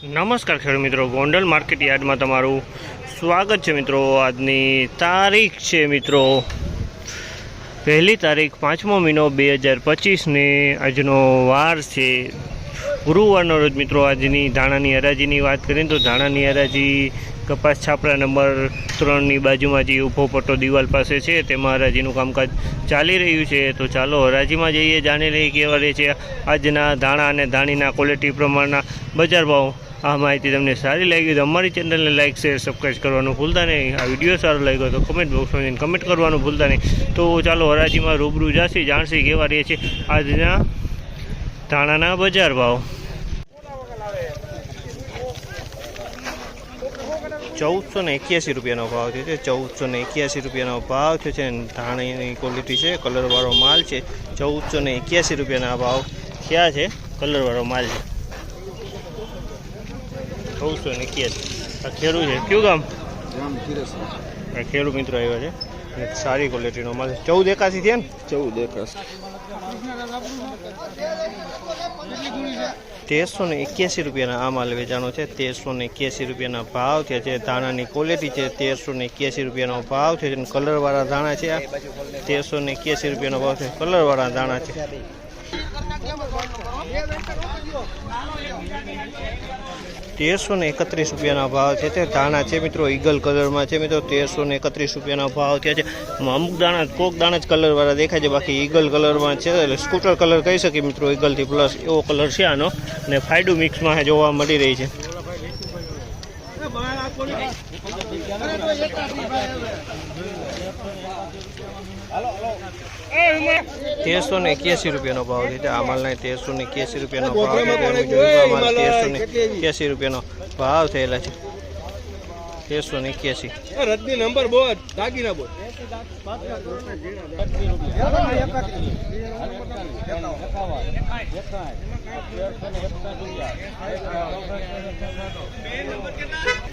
નમસ્કાર ખેડૂત મિત્રો, ગોંડલ માર્કેટ યાર્ડમાં તમારું સ્વાગત છે મિત્રો. આજની તારીખ છે મિત્રો, પહેલી તારીખ પાંચમો મહિનો બે હજાર પચીસને આજનો વાર છે. ગુરુવારનો રોજ મિત્રો આજની ધાણાની હરાજીની વાત કરીએ તો ધાણાની હરાજી કપાસ છાપરા નંબર ત્રણની બાજુમાં જે ઊભો પટ્ટો દિવાલ પાસે છે, તેમાં હરાજીનું કામકાજ ચાલી રહ્યું છે. તો ચાલો હરાજીમાં જઈએ, જાણી લઈએ કેવા રહે છે. આજના ધાણા અને ધાણીના ક્વોલિટી પ્રમાણના બજાર ભાવ આ માહિતી તમને સારી લાગી તો અમારી ચેનલને લાઇક શેર સબસ્ક્રાઈબ કરવાનું ભૂલતા નહીં. આ વીડિયો સારો લાગ્યો તો કમેન્ટ બોક્સમાં જઈને કમેન્ટ કરવાનું ભૂલતા નહીં. તો ચાલો હરાજીમાં રૂબરૂ જાસી, જાણસી કેવા રહે છે આજના ધાણાના બજાર ભાવ. ચૌદસો ને એક્યાસી રૂપિયાનો ભાવ થયો છે. ચૌદસો ને એક્યાસી રૂપિયાનો ભાવ થયો છે. ધાણીની ક્વોલિટી છે કલરવાળો માલ છે. ચૌદસો ને એક્યાસી રૂપિયાના ભાવ થયા છે કલરવાળો માલ છે. ચૌદસો ને એક્યાસી. આ ખેડૂત છે. કયું ગામ? આ ખેડૂત મિત્રો આવ્યા છે. અને સારી ક્વોલિટીનો માલ ચૌદ એકાસી થયા ને? ચૌદ એકાસ. તેરસો ને એક્યાસી રૂપિયાના આ માલ વેચાણો છે. તેરસો ને એક્યાસી રૂપિયાના ભાવ થયા છે. ધાણાની ક્વોલિટી છે. તેરસો ને એક્યાસી રૂપિયાનો ભાવ છે. અને કલરવાળા ધાણા છે તેરસો ને એક્યાસી રૂપિયાનો ભાવ છે. કલરવાળા ધાણા છે. તેરસો ને એકત્રીસ રૂપિયાના ભાવ છે. તે ધાણા છે મિત્રો, ઈગલ કલરમાં છે મિત્રો, તેરસો ને એકત્રીસ રૂપિયાના ભાવ થયા છે. અમુક દાણા, કોક દાણા જ કલરવાળા દેખાય છે, બાકી ઈગલ કલરમાં છે, એટલે સ્કૂટર કલર કહી શકીએ મિત્રો, ઈગલથી પ્લસ એવો કલર છે આનો. અને ફાયડું મિક્સમાં જોવા મળી રહી છે. તેરસો ને એક્યાસી રૂપિયાનો ભાવ છે. આ માલના તેરસો ને એક્યાસી રૂપિયાનો ભાવ જોયું? તેરસો ને એક્યાસી. રૂપિયાનો ભાવ થયેલા છે. તેરસો ને એક્યાસી. રજની નંબર બોલ દાગીના બોલ.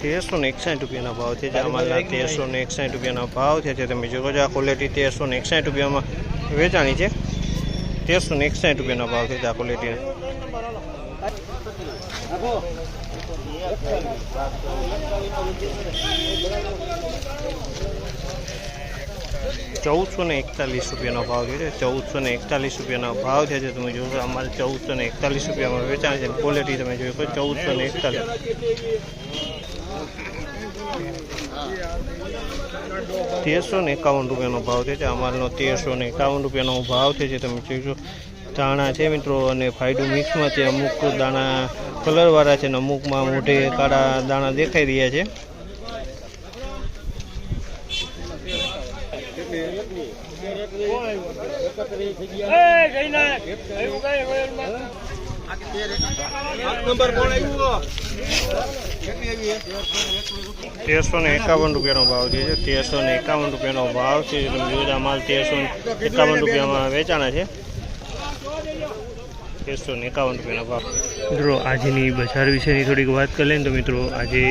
તેરસો ને એકસાઠ રૂપિયાના ભાવ છે. જે અમારા તેરસો ને એકસાઠ રૂપિયાના ભાવ છે. જે તમે જોવો છો આ ક્વોલિટી તેરસો ને એકસાઠ રૂપિયામાં વેચાણી છે. તેરસો ને એકસાઠ રૂપિયાના ભાવ છે આ ક્વોલિટી ચૌદસો ને એકતાલીસ રૂપિયાનો ભાવ છે. ચૌદસો ને એકતાલીસ રૂપિયાનો ભાવ છે. જે તમે જોશો અમારે ચૌદસો ને એકતાલીસ રૂપિયામાં વેચાણ છે. ક્વોલિટી તમે જોઈ શકો ચૌદસો ને એકતાલીસ. તેરસો ને એકાવન રૂપિયાનો ભાવ છે. અમારનો તેરસો ને એકાવન રૂપિયાનો ભાવ છે તમે જોઈશો દાણા છે મિત્રો, અને ફાયડું મિક્સમાં છે. અમુક દાણા કલરવાળા છે ને અમુકમાં મોઢે કાળા દાણા દેખાઈ રહ્યા છે. નંબર કોણ આવ્યું કેટલી આવી તેરસો ને એકાવન રૂપિયાનો ભાવ છે તેરસો ને એકાવન રૂપિયાનો ભાવ છે. તમે જોજો આ માલ તેરસો એકાવન રૂપિયામાં વેચાણા છે. તેરસો ને એકાવન રૂપિયાનો ભાવ. મિત્રો આજની બજાર વિશેની થોડીક વાત કરી લઈએ ને તો મિત્રો આજે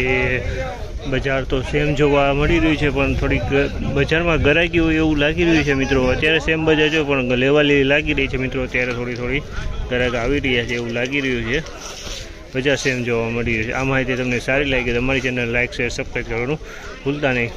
બજાર તો સેમ જોવા મળી રહ્યું છે પણ થોડીક બજારમાં ગરાકી હોય એવું લાગી રહ્યું છે મિત્રો. અત્યારે સેમ બજાર જો પણ લેવાલી લાગી રહી છે મિત્રો. અત્યારે થોડી થોડી ગરાક આવી રહ્યા છે એવું લાગી રહ્યું છે. પચાસ સેમ જોવા મળી રહ્યું છે. આ માહિતી તમને સારી લાગી તો અમારી ચેનલ લાઇક શેર સબસ્ક્રાઈબ કરવાનું ભૂલતા નહીં.